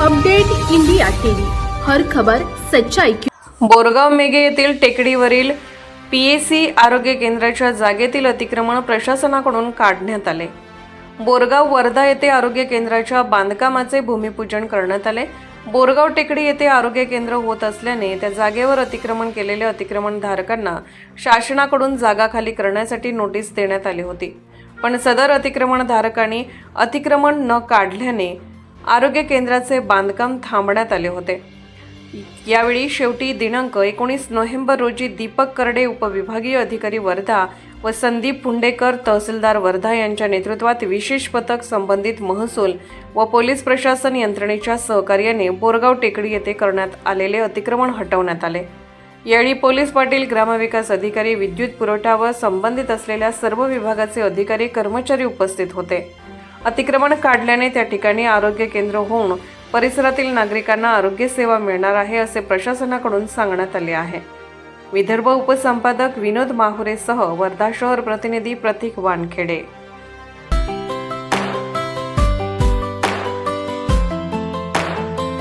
Update India TV. हर खबर सच्चाई की बोरगाव मेघे येथील टेकडीवरील पीएसी आरोग्य केंद्राच्या जागेतील अतिक्रमण प्रशासनाकडून काढण्यात आले. बोरगाव वर्धा येथे आरोग्य केंद्राच्या बांधकामाचे भूमिपूजन करण्यात आले. बोरगाव टेकडी येथे आरोग्य केंद्र होत असल्याने त्या जागेवर अतिक्रमण केलेल्या अतिक्रमणधारकांना शासनाकडून जागा खाली करण्यासाठी नोटीस देण्यात आली होती. पण सदर अतिक्रमणधारकांनी अतिक्रमण न काढल्याने आरोग्य केंद्राचे बांधकाम थांबण्यात आले होते. यावेळी शेवटी दिनांक एकोणीस नोव्हेंबर रोजी दीपक करडे उपविभागीय अधिकारी वर्धा व संदीप पुंडेकर तहसीलदार वर्धा यांच्या नेतृत्वात विशेष पथक संबंधित महसूल व पोलीस प्रशासन यंत्रणेच्या सहकार्याने बोरगाव टेकडी येथे करण्यात आलेले अतिक्रमण हटवण्यात आले. यावेळी पोलीस पाटील ग्रामविकास अधिकारी विद्युत पुरवठा व संबंधित असलेल्या सर्व विभागाचे अधिकारी कर्मचारी उपस्थित होते. अतिक्रमण काढल्याने त्या ठिकाणी आरोग्य केंद्र होऊन परिसरातील नागरिकांना आरोग्य सेवा मिळणार आहे असे प्रशासनाकडून सांगण्यात आले आहे. विदर्भ उपसंपादक विनोद माहुरेसह वर्धा शहर प्रतिनिधी प्रतीक वानखेडे.